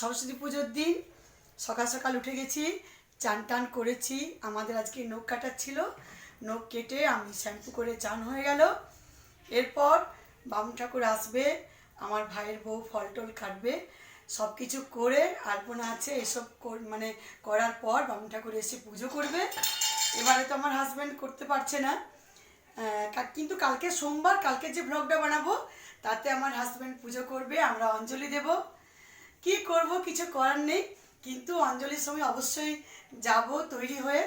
সরস্বতী পুজোর দিন। সকাল সকাল উঠে গেছি, চান টান করেছি। আমাদের আজকে নখ কাটার ছিল। নখ কেটে আমি শ্যাম্পু করে চান হয়ে গেল। এরপর বামুন ঠাকুর আসবে, আমার ভাইয়ের বউ ফল টল কাটবে। সব কিছু করে আলপনা আছে, এসব মানে করার পর বামুন ঠাকুর এসে পুজো করবে। এবারে তো আমার হাজব্যান্ড করতে পারছে না। কিন্তু কালকে সোমবার, কালকে যে ব্লগটা বানাবো, তাতে আমার হাজব্যান্ড পুজো করবে, আমরা অঞ্জলি দেব। কি করব কিছু করার নেই, কিন্তু অঞ্জলির সময় অবশ্যই যাব তৈরি হয়ে,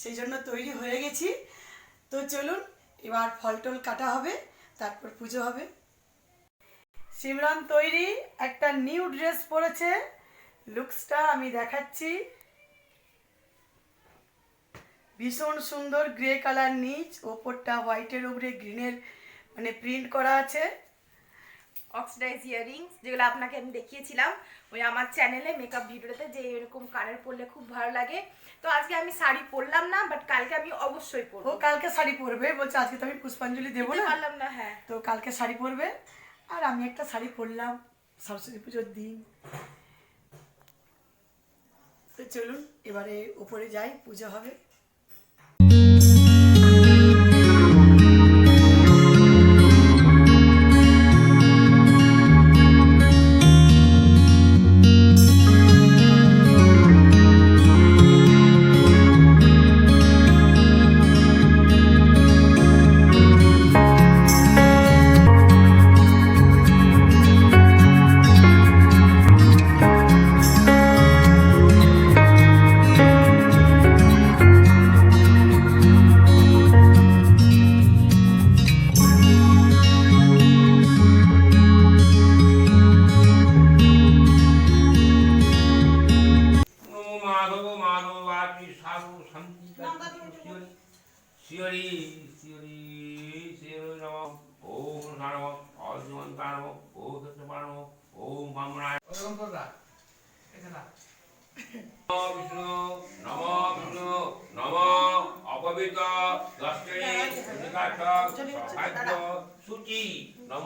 সেই জন্য তৈরি হয়ে গেছি। তো চলুন, এবার ফল টল কাটা হবে, তারপর পুজো হবে। সিমরান তৈরি, একটা নিউ ড্রেস পরেছে। লুকসটা আমি দেখাচ্ছি। ভীষণ সুন্দর গ্রে কালার নিচ, ওপরটা হোয়াইটের, উপরে গ্রিনের মানে প্রিন্ট করা আছে। অক্সিডাইজ ইয়ারিংস যেগুলো আপনাকে আমি দেখিয়েছিলাম ওই আমার চ্যানেলে মেকআপ ভিডিওতে যে এরকম কানের পরলে খুব ভালো লাগে। তো আজকে আমি শাড়ি পরলাম না বাট কালকে আমি অবশ্যই পরবো। কালকে শাড়ি পরবে বলছে আজকে তো আমি পুষ্পাঞ্জলি দেবো না। পারলাম না হ্যাঁ। তো কালকে শাড়ি পরবে আর আমি একটা শাড়ি পরলাম সরস্বতী পুজোর দিন। তো চলুন এবারে উপরে যাই পুজো হবে।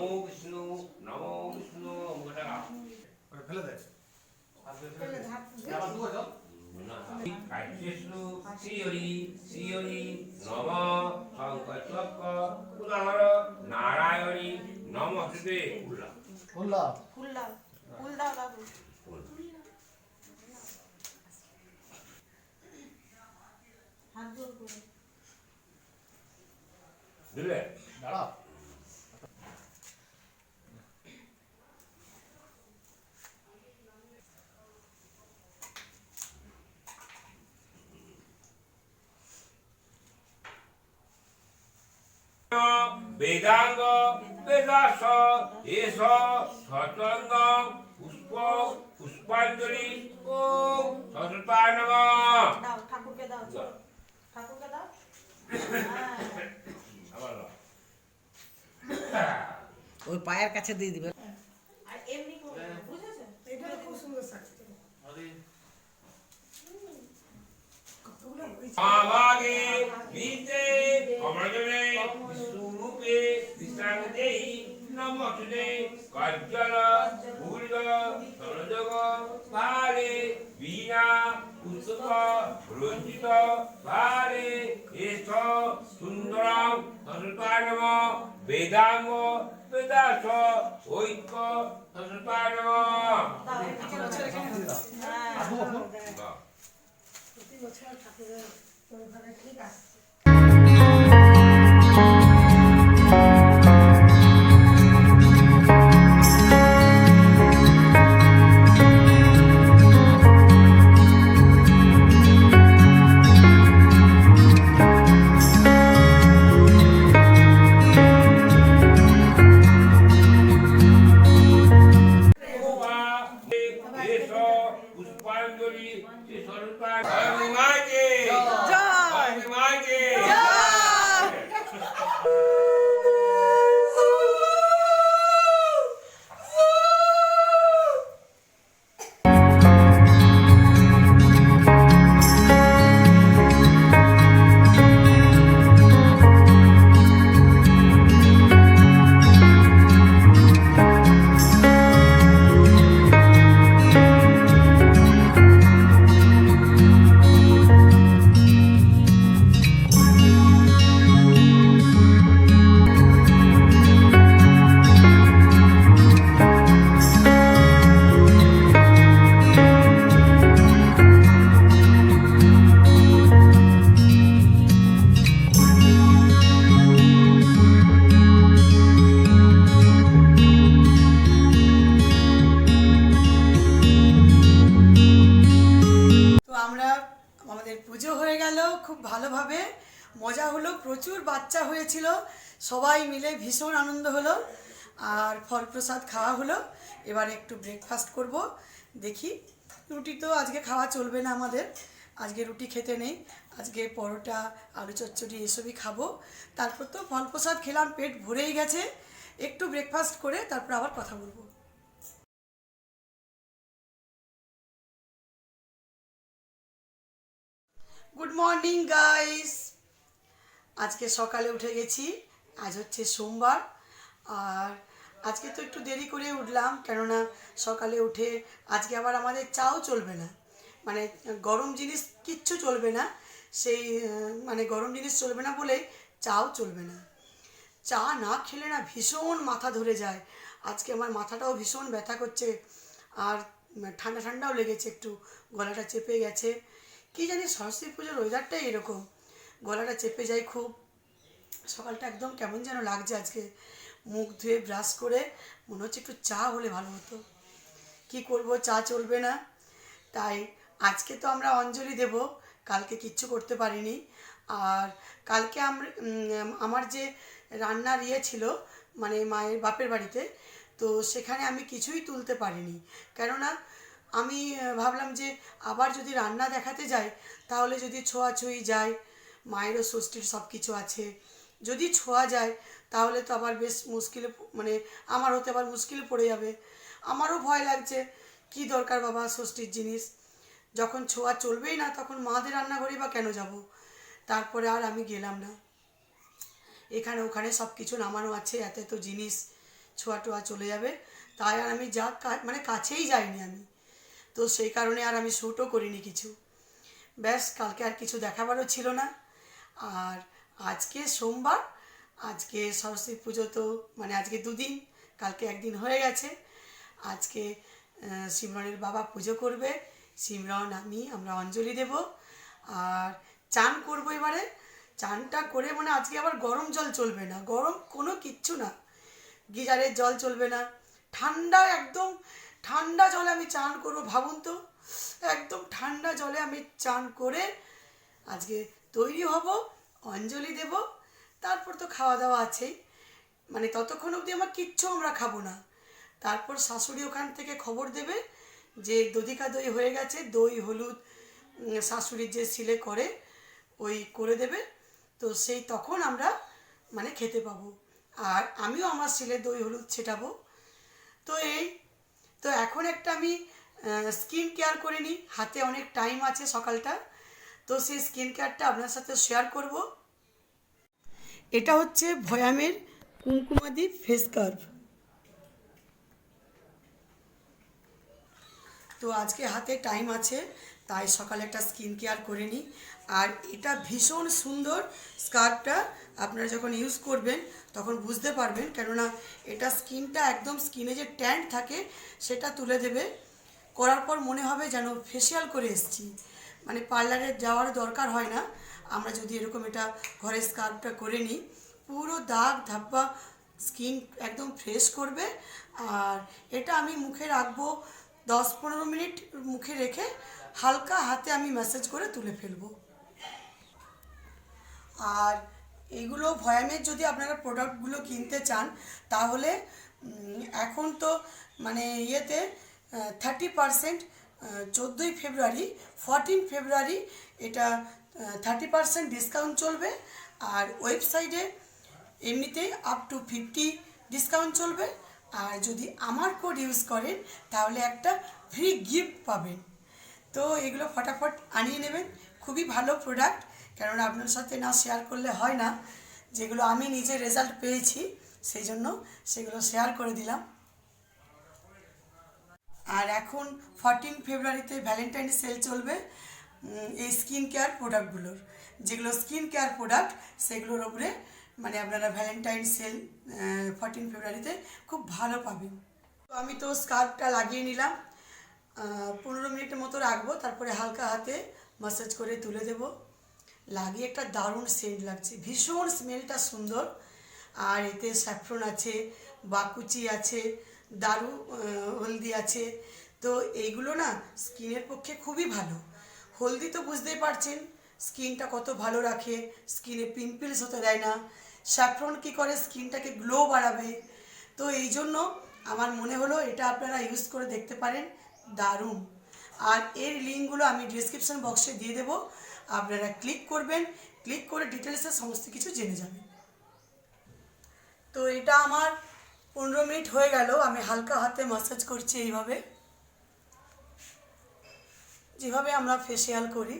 নমো বিষ্ণু নমো বিষ্ণু মুখটা ফেলে দেয় আবার দুটো যাও কাইশেষু শ্রীহরি শ্রীহরি নম শঙ্কচক্র উদাহর নারায়ণী নম হৃদে উল্লা বললাম ফুল দাও ফুল দাও দাদু দিলে দাঁড়াও বেদাঙ্গ বেদাস এস সতঙ্গ পুষ্প পুষ্পাঞ্জলি ও সরস্বতায় নম দাও ঠাকুরকে দাও ঠাকুরকে দাও। ওই পায়ের কাছে দিয়ে দিবে আর এমনি করবে বুঝেছ এটা তো খুব সুন্দর লাগছে মাভাগে বিতে অমরজনে বিষ্ণুরূপে বিশ্রামতেই নমস্তে কাজ্জল ভূল সরযোগ ভারে বীণা পুস্তক রঞ্জিত ভারে এস সুন্দরম নম বেদাঙ্গ বেদাস ঐক্য কখন বাহ। পুষ্পাঞ্জলি ভীষণ আনন্দ হলো আর ফল প্রসাদ খাওয়া হলো। এবার একটু ব্রেকফাস্ট করব। দেখি, রুটি তো আজকে খাওয়া চলবে না আমাদের। আজকে রুটি খেতে নেই। আজকে পরোটা, আলু চচ্চড়ি এসবই খাব। তারপর তো ফল প্রসাদ খেলাম, পেট ভরেই গেছে। একটু ব্রেকফাস্ট করে তারপর আবার কথা বলব। গুড মর্নিং গাইস আজকে সকালে উঠে গেছি। আজ হচ্ছে সোমবার, আর আজকে তো একটু দেরি করে উঠলাম, কেননা সকালে উঠে আজকে আবার আমাদের চাও চলবে না। মানে গরম জিনিস কিচ্ছু চলবে না, সেই মানে গরম জিনিস চলবে না বলে চাও চলবে না। চা না খেলে না ভীষণ মাথা ধরে যায়। আজকে আমার মাথাটাও ভীষণ ব্যথা করছে, আর ঠান্ডা ঠান্ডাও লেগেছে একটু, গলাটা চেপে গেছে। কি জানি সরস্বতী পুজোর ওয়েদারটাই এরকম, গলাটা চেপে যায় খুব। সকালটা একদম কেমন যেন লাগছে আজকে। মুখ ধুয়ে ব্রাশ করে মনে হচ্ছে একটু চা হলে ভালো হতো। কি করব, চা চলবে না। তাই আজকে তো আমরা অঞ্জলি দেব, কালকে কিচ্ছু করতে পারিনি। আর কালকে আমরা যে রান্নার ইয়ে ছিল মানে মায়ের বাপের বাড়িতে, তো সেখানে আমি কিছুই তুলতে পারিনি। কেননা আমি ভাবলাম যে আবার যদি রান্না দেখাতে যাই, তাহলে যদি ছোঁয়াছুঁই যায়, মায়েরও ষষ্ঠীর সব কিছু আছে যদি ছোঁয়া যায়, তাহলে তো আবার বেশ মুশকিলে মানে আমার হতে আবার মুশকিলে পড়ে যাবে। আমারও ভয় লাগছে, কি দরকার বাবা ষষ্ঠীর জিনিস? যখন ছোঁয়া চলবেই না, তখন মাদের রান্নাঘরে বা কেন যাব? তারপরে আর আমি গেলাম না। এখানে ওখানে সব কিছু নামানো আছে, এত এত জিনিস, ছোঁয়া টোয়া চলে যাবে। তাই আর আমি যা মানে কাছেই যাইনি আমি। তো সেই কারণে আর আমি শ্যুটও করিনি কিছু। ব্যাস, কালকে আর কিছু দেখাবারও ছিল না। আর আজকে সোমবার আজকে সরস্বতী পুজো তো মানে আজকে দুদিন কালকে একদিন হয়ে গেছে। আজকে আহ, সিমরনের বাবা পুজো করবে সিমরন আমি আমরা অঞ্জলি দেব। আর চান করব এবারে। চানটা করে মানে আজকে আবার গরম জল চলবে না গরম কোনো কিচ্ছু না। গিজারের জল চলবে না। ঠান্ডা একদম ঠান্ডা জলে আমি চান করব ভাবুন তো। একদম ঠান্ডা জলে আমি চান করে আজকে তৈরি হব। অঞ্জলি দেব, তারপর তো খাওয়া দাওয়া আছেই। মানে ততক্ষণ অবধি আমার কিচ্ছু আমরা খাব না। তারপর শাশুড়ি ওখান থেকে খবর দেবে যে দধিকা দই হয়ে গেছে, দই, হলুদ শাশুড়ির যে সিলে করে, ওই করে দেবে। তো সেই তখন আমরা মানে খেতে পাবো। আর আমিও আমার সিলে দই, হলুদ ছেটাবো। তো এই, তো এখন একটা আমি স্কিন কেয়ার করে নিই। হাতে অনেক টাইম আছে সকালটা। তো সেই স্কিন কেয়ারটা আপনার সাথে শেয়ার করব। এটা হচ্ছে ভয়ামের কুমকুমাদি ফেস কার্ভ তো আজকে হাতে টাইম আছে, তাই সকালে একটা স্কিন কেয়ার করে নিই। আর এটা ভীষণ সুন্দর স্কার্ফটা আপনারা যখন ইউজ করবেন, তখন বুঝতে পারবেন, কেননা এটা স্কিনটা একদম স্কিনে যে ট্যান্ট থাকে, সেটা তুলে দেবে। করার পর মনে হবে যেন ফেসিয়াল করে এসেছি। মানে পার্লারে যাওয়ার দরকার হয় না। আমরা যদি এরকম এটা ঘরে স্কার্ফটা করে নিই, পুরো দাগ ধাপ্পা স্কিন একদম ফ্রেশ করবে। আর এটা আমি মুখে রাখব দশ পনেরো মিনিট মুখে রেখে, হালকা হাতে আমি ম্যাসেজ করে তুলে ফেলব। আর এগুলো ভয়ামের যদি আপনারা প্রোডাক্টগুলো কিনতে চান, তাহলে এখন তো মানে ইয়েতে থার্টি পারসেন্ট চোদ্দোই ফেব্রুয়ারি ফরটিন ফেব্রুয়ারি এটা থার্টি পারসেন্ট ডিসকাউন্ট চলবে। আর ওয়েবসাইটে এমনিতেই আপ টু ফিফটি ডিসকাউন্ট চলবে। আর যদি আমার কোড ইউজ করেন, তাহলে একটা ফ্রি গিফট পাবেন। তো এগুলো ফটাফট আনিয়ে নেবেন। খুবই ভালো প্রোডাক্ট কেননা আপনার সাথে না শেয়ার করলে হয় না। যেগুলো আমি নিজে রেজাল্ট পেয়েছি, সেই জন্য সেগুলো শেয়ার করে দিলাম। আর এখন ফরটিন ফেব্রুয়ারিতে ভ্যালেন্টাইন সেল চলবে এই স্কিন কেয়ার প্রোডাক্টগুলোর যেগুলো স্কিন কেয়ার প্রোডাক্ট সেগুলোর ওপরে মানে আপনারা ভ্যালেন্টাইন সেল ফরটিন ফেব্রুয়ারিতে খুব ভালো পাবেন। তো আমি তো স্কার্ফটা লাগিয়ে নিলাম। পনেরো মিনিটের মতো রাখব, তারপরে হালকা হাতে মাসাজ করে তুলে দেব। লাগিয়ে একটা দারুণ সেন্ট লাগছে। ভীষণ স্মেলটা সুন্দর। আর এতে স্যাফরন আছে বাকুচি আছে দারু হলদি আছে। তো এইগুলো না স্কিনের পক্ষে খুবই ভালো। হলদি তো বুঝতেই পারছেন, স্কিনটা কত ভালো রাখে, স্কিনে পিম্পলস হতে দেয় না। স্যাফ্রন কী করে? স্কিনটাকে গ্লো বাড়াবে। তো এই জন্য আমার মনে হলো এটা আপনারা ইউজ করে দেখতে পারেন, দারুণ। আর এর লিঙ্কগুলো আমি ডিসক্রিপশন বক্সে দিয়ে দেবো। আপনারা ক্লিক করবেন ক্লিক করে ডিটেলসে সমস্ত কিছু জেনে যাবেন। তো এটা আমার পনেরো মিনিট হয়ে গেল, আমি হালকা হাতে মাসাজ করছি এইভাবে। যেভাবে আমরা ফেসিয়াল করি।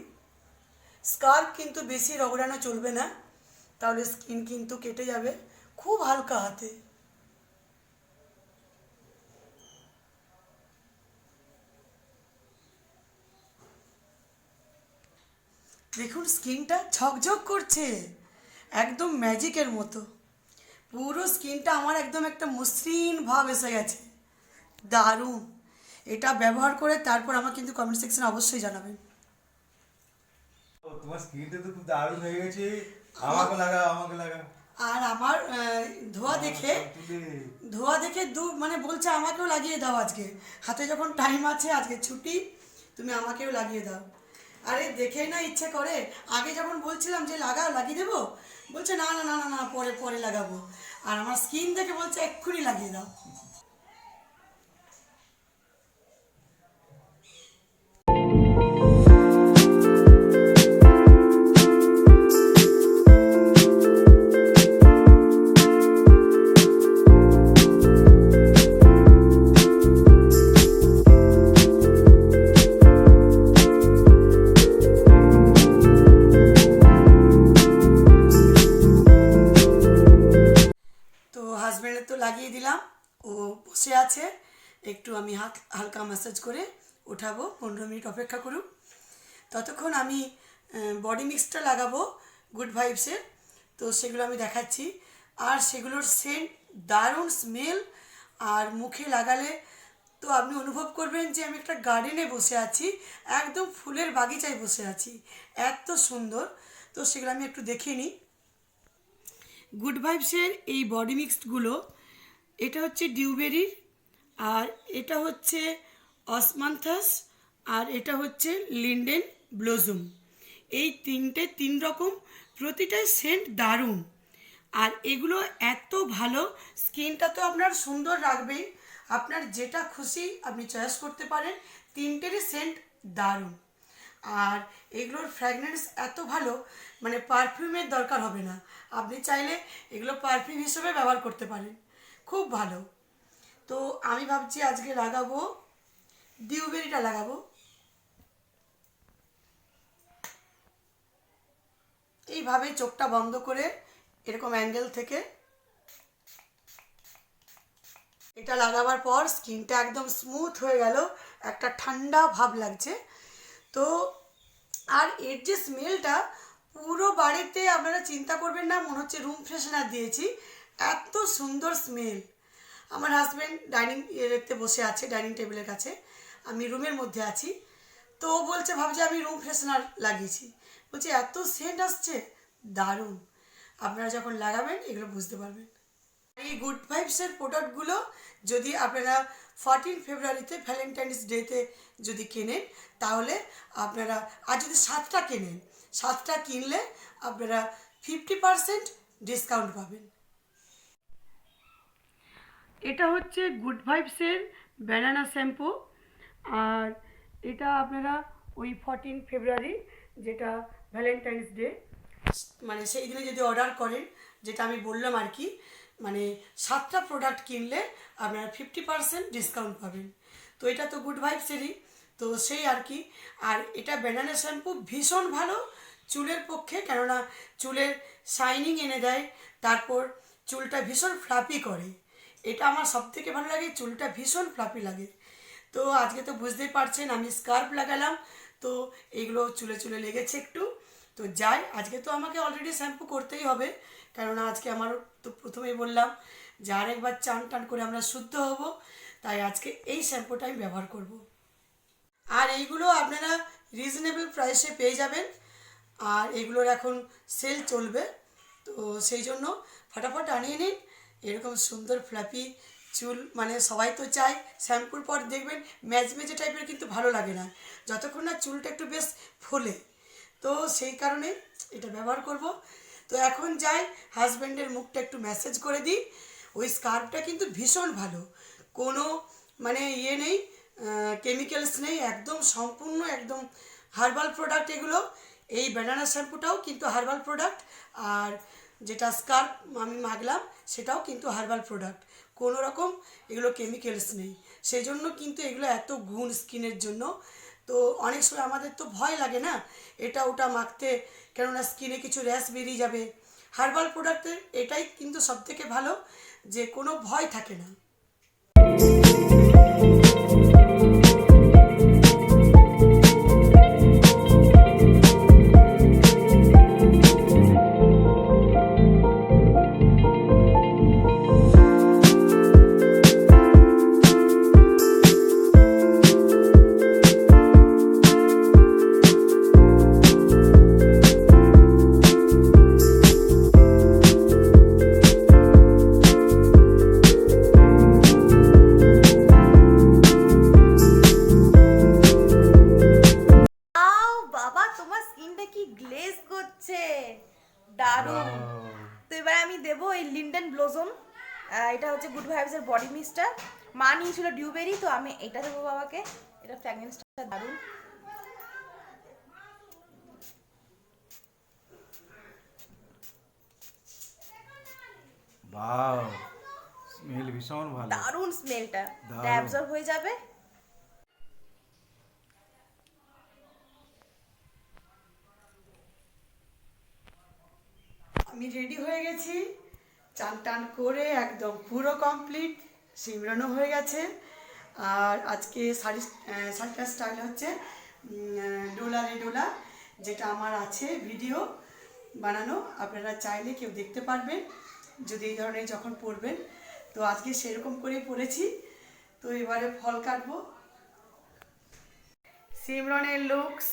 স্কার্ফ কিন্তু বেশি রগড়ানো চলবে না, তাহলে স্কিন কিন্তু কেটে যাবে খুব হালকা হাতে। দেখুন, স্কিনটা ঝকঝক করছে, একদম ম্যাজিকের মতো। পুরো স্কিনটা আমার একদম একটা মসৃণ ভাব এসে গেছে। দারুণ। এটা ব্যবহার করে তারপর আমার কিন্তু কমেন্ট সেকশনে অবশ্যই জানাবেন। তোমার স্কিনটা তো খুব দারুণ হয়ে গেছে। আমাকে লাগা আমাকে লাগা আর আমার ধোয়া দেখে ধোয়া দেখে দু মানে বলছে আমাকেও লাগিয়ে দাও আজকে। হাতে যখন টাইম আছে আজকে ছুটি তুমি আমাকেও লাগিয়ে দাও। আরে দেখেই না ইচ্ছে করে। আগে যখন বলছিলাম যে লাগাও লাগিয়ে দেবো বলছে, না না না না পরে পরে লাগাবো। আর আমার স্কিন দেখে বলছে, এক্ষুনি লাগিয়ে দাও। বসে আছে। একটু আমি হাত, হালকা ম্যাসাজ করে ওঠাবো, পনেরো মিনিট অপেক্ষা করুক। ততক্ষণ আমি বডি মিক্সটা লাগাবো গুড ভাইবসের তো সেগুলো আমি দেখাচ্ছি। আর সেগুলোর সেন্ট দারুণ স্মেল আর মুখে লাগালে তো আপনি অনুভব করবেন যে আমি একটা গার্ডেনে বসে আছি, একদম ফুলের বাগিচায় বসে আছি। এত সুন্দর। তো সেগুলো আমি একটু দেখিয়ে নিই। গুড ভাইবসের এই বডি মিক্সডগুলো এটা হচ্ছে ডিউবেরির আর এটা হচ্ছে অসমান্থাস, আর এটা হচ্ছে লিন্ডেন ব্লোজুম এই তিনটে তিন রকম প্রতিটাই সেন্ট দারুণ। আর এগুলো এত ভালো, স্কিনটা তো আপনার সুন্দর রাখবেই। আপনার যেটা খুশি আপনি চয়েস করতে পারেন, তিনটেরই সেন্ট দারুণ। আর এগুলোর ফ্র্যাগনেন্স এত ভালো মানে পারফিউমের দরকার হবে না। আপনি চাইলে এগুলো পারফিউম হিসেবে ব্যবহার করতে পারেন। খুব ভালো। তো আমি ভাবছি আজকে লাগাবো ডিউবেরিটা লাগাবো। এইভাবে চোখটা বন্ধ করে এরকম অ্যাঙ্গেল থেকে এটা লাগাবার পর স্কিনটা একদম স্মুথ হয়ে গেল, একটা ঠান্ডা ভাব লাগছে। তো আর এর যে স্মেলটা পুরো বাড়িতে আপনারা চিন্তা করবেন না, মনে হচ্ছে রুম ফ্রেশনার দিয়েছি। এত সুন্দর স্মেল আমার হাজব্যান্ড ডাইনিং এতে বসে আছে ডাইনিং টেবিলের কাছে। আমি রুমের মধ্যে আছি। তো ও বলছে, ভাবছে আমি রুম ফ্রেশনার লাগিয়েছি। বলছি, এত সেন্ট আসছে? দারুণ। আপনারা যখন লাগাবেন, এগুলো বুঝতে পারবেন। এই গুড ভাইবসের প্রোডাক্টগুলো যদি আপনারা ফর্টিন ফেব্রুয়ারিতে ভ্যালেন্টাইন্স ডেতে যদি কেনেন, তাহলে আপনারা, আর যদি সাতটা কেনেন, সাতটা কিনলে আপনারা ফিফটি পারসেন্ট ডিসকাউন্ট পাবেন। এটা হচ্ছে গুড ভাইবসের ব্যানানা শ্যাম্পু আর এটা আপনারা ওই ফর্টিন ফেব্রুয়ারি যেটা ভ্যালেন্টাইন্স ডে মানে সেই দিনে যদি অর্ডার করেন, যেটা আমি বললাম আর কি মানে সাতটা প্রোডাক্ট কিনলে আপনারা ফিফটি পারসেন্ট ডিসকাউন্ট পাবেন। তো এটা তো গুড ভাইবসেরই তো সেই আর কি। আর এটা ব্যানানা শ্যাম্পু ভীষণ ভালো চুলের পক্ষে, কেননা চুলের শাইনিং এনে দেয়, তারপর চুলটা ভীষণ ফ্লাপি করে। এটা আমার সব থেকে ভালো লাগে, চুলটা ভীষণ ফ্লাপি লাগে। তো আজকে তো বুঝতেই পারছেন, আমি স্কার্ফ লাগালাম, তো এইগুলো চুলে চুলে লেগেছে একটু। তো যাই, আজকে তো আমাকে অলরেডি শ্যাম্পু করতেই হবে, কেননা আজকে আমার তো প্রথমেই বললাম যে আরেকবার চান টান করে আমরা শুদ্ধ হব, তাই আজকে এই শ্যাম্পুটা আমি ব্যবহার করব। আর এইগুলো আপনারা রিজনেবল প্রাইসে পেয়ে যাবেন, আর এগুলোর এখন সেল চলবে, তো সেই জন্য ফটাফট আনিয়ে নিন। এরকম সুন্দর ফ্ল্যাপি চুল মানে সবাই তো চায় শ্যাম্পুর পর দেখবেন ম্যাজ মেজে টাইপের কিন্তু ভালো লাগে না। যতক্ষণ না চুলটা একটু বেশ ফোলে। তো সেই কারণে এটা ব্যবহার করব। তো এখন যাই হাজব্যান্ডের মুখটা একটু ম্যাসেজ করে দিই। ওই স্কার্ফটা কিন্তু ভীষণ ভালো। কোনো মানে ইয়ে নেই কেমিক্যালস নেই, একদম সম্পূর্ণ একদম হার্বাল প্রোডাক্ট এগুলো। এই ব্যানানা শ্যাম্পুটাও কিন্তু হার্বাল প্রোডাক্ট আর যেটা স্কার্ফ আমি মাগলাম সেটাও কিন্তু হার্বাল প্রোডাক্ট কোনো রকম এগুলো কেমিক্যালস নেই। সেই জন্য কিন্তু এগুলো এত গুণ স্কিনের জন্য। তো অনেক সময় আমাদের তো ভয় লাগে না? এটা ওটা মাখতে, কেননা স্কিনে কিছু র্যাশ বেরিয়ে যাবে। হার্বাল প্রোডাক্টের এটাই কিন্তু সবথেকে ভালো, যে কোনো ভয় থাকে না। আমি এটা দেবো বাবাকে। এটা ফ্র্যাগনেন্সটা দারুণ। বাও স্মেল ভীষণ ভালো। দারুণ স্মেলটা। অ্যাবজর্ব হয়ে যাবে। আমি রেডি হয়ে গেছি। চান টান করে একদম পুরো কমপ্লিট সিমরানও হয়ে গেছে। আর আজকে শাড়ি শাড়িটার স্টাইল হচ্ছে ডোলা রে ডোলা যেটা আমার আছে ভিডিও বানানো। আপনারা চাইলে কেউ দেখতে পারবেন যদি এই ধরনের যখন পরবেন। তো আজকে সেরকম করেই পরেছি। তো এবারে ফল কাটবো। সিমরনের লুকস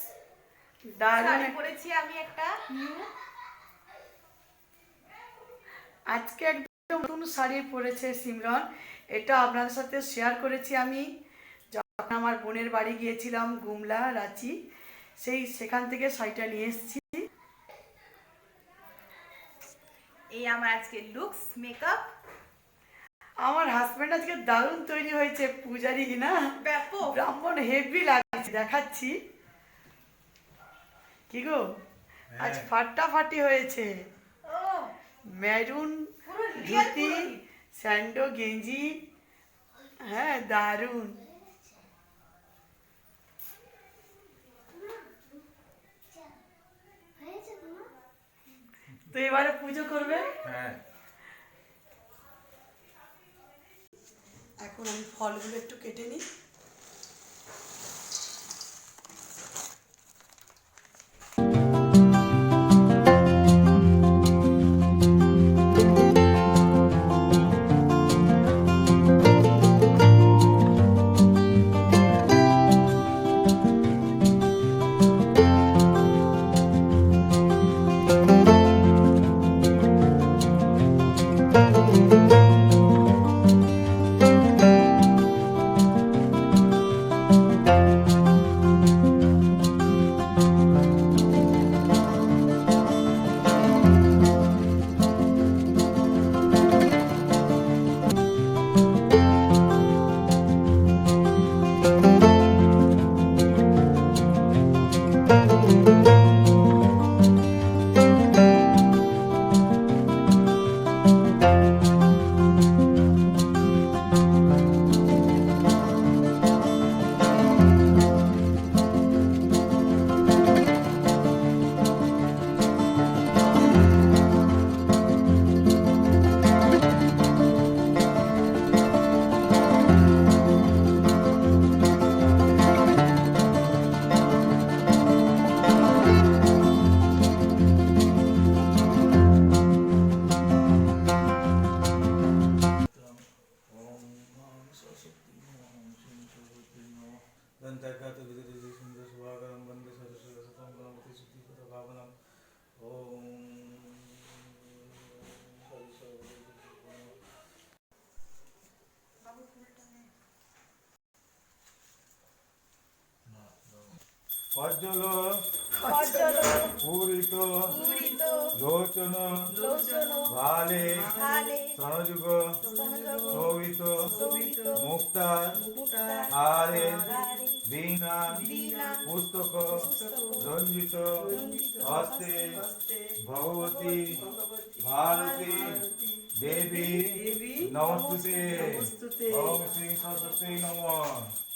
দারুণ শাড়ি পরেছি আমি একটা নিউ আজকে একদম নতুন শাড়ি পরেছে সিমরন এটা আপনাদের সাথে শেয়ার করেছি আমি। যখন আমার বোনের বাড়ি গিয়েছিলাম গুমলা রাঁচি সেই সেখান থেকে শাড়িটা নিয়ে এসেছি। এই আমার আজকে লুকস মেকআপ আমার হাজব্যান্ড আজকে দারুণ তৈরি হয়েছে পূজারি না? ব্যাপক। ব্রাহ্মণ হেভি লাগছে দেখাচ্ছি। কি গো? আজ ফাটাফাটি হয়েছে। ও। মেরুন ধুতি। স্যান্ডো গেঞ্জি হ্যাঁ দারুণ তো এবারে পুজো করবে? হ্যাঁ। এখন আমি ফলগুলো একটু কেটে নিই। অজ্জল অজ্জল পূরিত পূরিত লোচন লোচন ভালে ভালে সনযুগ সনযোগ শোভিত শোভিত মুক্তা মুক্তা হারে হারে বীণা বীণা পুস্তক রঞ্জিত হস্তে ভগবতী ভারতী দেবী নমস্তুতে ওম শ্রী সরস্বতী নমঃ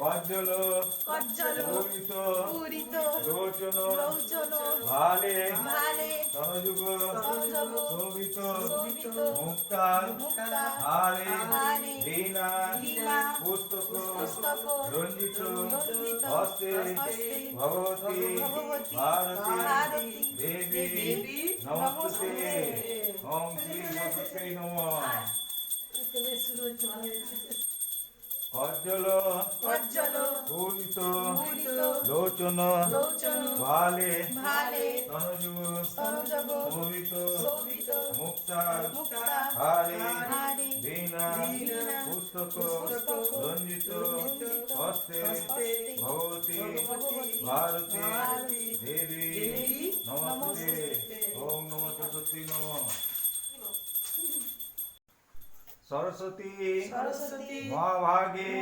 অজ্জল অজ্জল পূরিত পূরিত লোচন লোচন ভালে ভালে সনযুগ সনযোগ শোভিত শোভিত মুক্তা মুক্তা হারে হারে বীণা বীণা পুস্তক পুস্তক রঞ্জিত রঞ্জিত হস্তে হস্তে ভগবতী ভগবতী ভারতী ভারতী দেবী দেবী নমস্তে ওম শ্রী সরস্বতী নমঃ। অজ্জল অজ্জল পূরিত লোচন ভালে সনযোগ শোভিত শোভিত মুক্তা মুক্তা হারে বীণা পুস্তক রঞ্জিত হস্তে ভগবতী ভারতী দেবী নমস্তে ওম নম সরস্বতী নম। সরস্বতী সরস্বতী মহাভাগে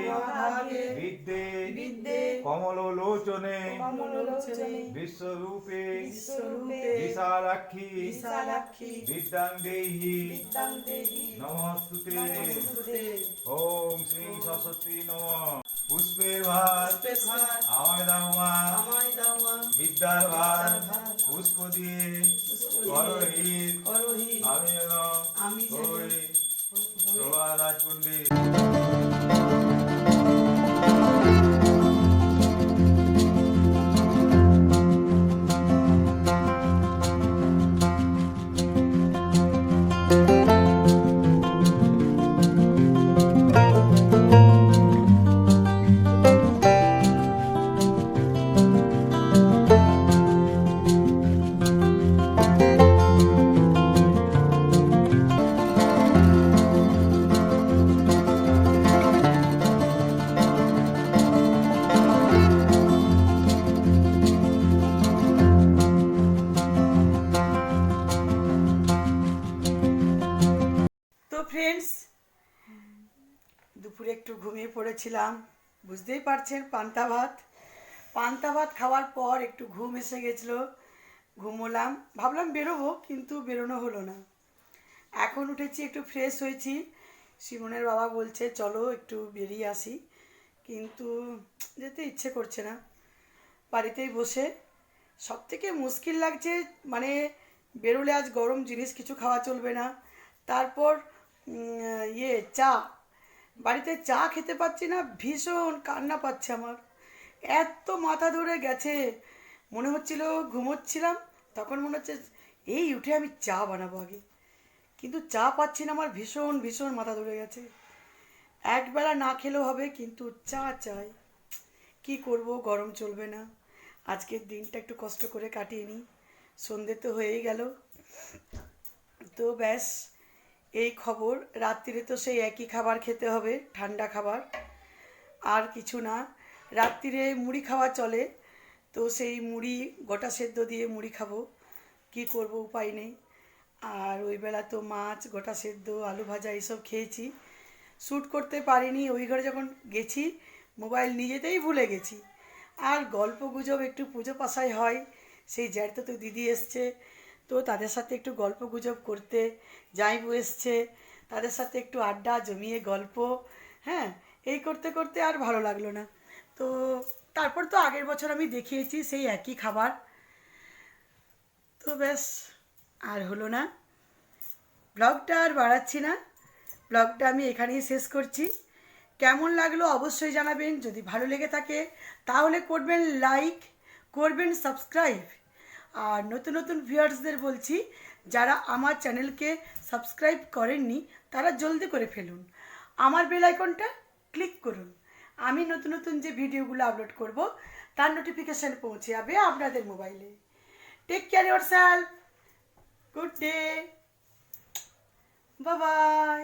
বিদ্যে বিদ্যে কমলোচনে কমলোচনে বিশ্বরূপে বিশ্বরূপে বিশালাক্ষী বিশালাক্ষী বিদ্যাং দেহি বিদ্যাং দেহি নমস্তুতে। নমস্তুতে। ওম শ্রী সরস্বতী নম। পুষ্পের ভার আমাকে দাও মা। বিদ্যার ভার পুষ্প দিয়ে করহিত। আমি আমি যেন একটু ঘুমিয়ে পড়েছিলাম। বুঝতেই পারছেন, পান্তা ভাত। পান্তা ভাত খাওয়ার পর একটু ঘুম এসে গেছিল। ঘুমোলাম, ভাবলাম বেরোবো, কিন্তু বেরোনো হলো না। এখন উঠেছি, একটু ফ্রেশ হয়েছি। সিমনের বাবা বলছে, চলো একটু বেরিয়ে আসি। কিন্তু যেতে ইচ্ছে করছে না। বাড়িতেই বসে। সব থেকে মুশকিল লাগছে মানে বেরোলে আজ গরম জিনিস কিছু খাওয়া চলবে না। তারপর ইয়ে চা। বাড়িতে চা খেতে পাচ্ছি না, ভীষণ কান্না পাচ্ছে আমার। এত মাথা ধরে গেছে। মনে হচ্ছিল ঘুমোচ্ছিলাম, তখন মনে হচ্ছে এই উঠে আমি চা বানাবো আগে। কিন্তু চা পাচ্ছি না, আমার ভীষণ ভীষণ মাথা ধরে গেছে। একবেলা না খেলেও হবে, কিন্তু চা চাই। কি করব, গরম চলবে না। আজকের দিনটা একটু কষ্ট করে কাটিয়ে নিই। সন্ধে তো হয়েই গেল। তো ব্যাস এই খবর, রাত্রিরে তো সেই একই খাবার খেতে হবে, ঠান্ডা খাবার। আর কিছু না, রাত্রিরে মুড়ি খাওয়া চলে, তো সেই মুড়ি গোটা সেদ্ধ দিয়ে মুড়ি খাব। কি করব উপায় নেই। আর ওই বেলা তো মাছ, গোটা সেদ্ধ, আলু ভাজা এইসব খেয়েছি। শ্যুট করতে পারিনি, ওই ঘরে যখন গেছি, মোবাইল নিজেতেই ভুলে গেছি। আর গল্প গুজব একটু পুজো পাশায় হয়, সেই জ্যাঠতো তো দিদি এসছে। তো তাদের সাথে একটু গল্প গুজব করতে জাইবু এসছে। তাদের সাথে একটু আড্ডা, জমিয়ে গল্প হ্যাঁ এই করতে করতে আর ভালো লাগল না। তো তারপর তো আগের বছর আমি দেখিয়েছি সেই একই খাবার। তো ব্যাস, আর হলো না। ব্লগটা আর বাড়াচ্ছি না। ব্লগটা আমি এখানেই শেষ করছি। কেমন লাগল অবশ্যই জানাবেন। যদি ভালো লেগে থাকে, তাহলে করবেন লাইক, করবেন সাবস্ক্রাইব। আর নতুন নতুন ভিউয়ার্সদের বলছি, যারা আমার চ্যানেলকে সাবস্ক্রাইব করেননি, তারা জলদি করে ফেলুন। আমার বেল আইকনটা ক্লিক করুন। আমি নতুন নতুন যে ভিডিওগুলো আপলোড করব, তার নোটিফিকেশান পৌঁছে যাবে আপনাদের মোবাইলে take care yourself good day bye bye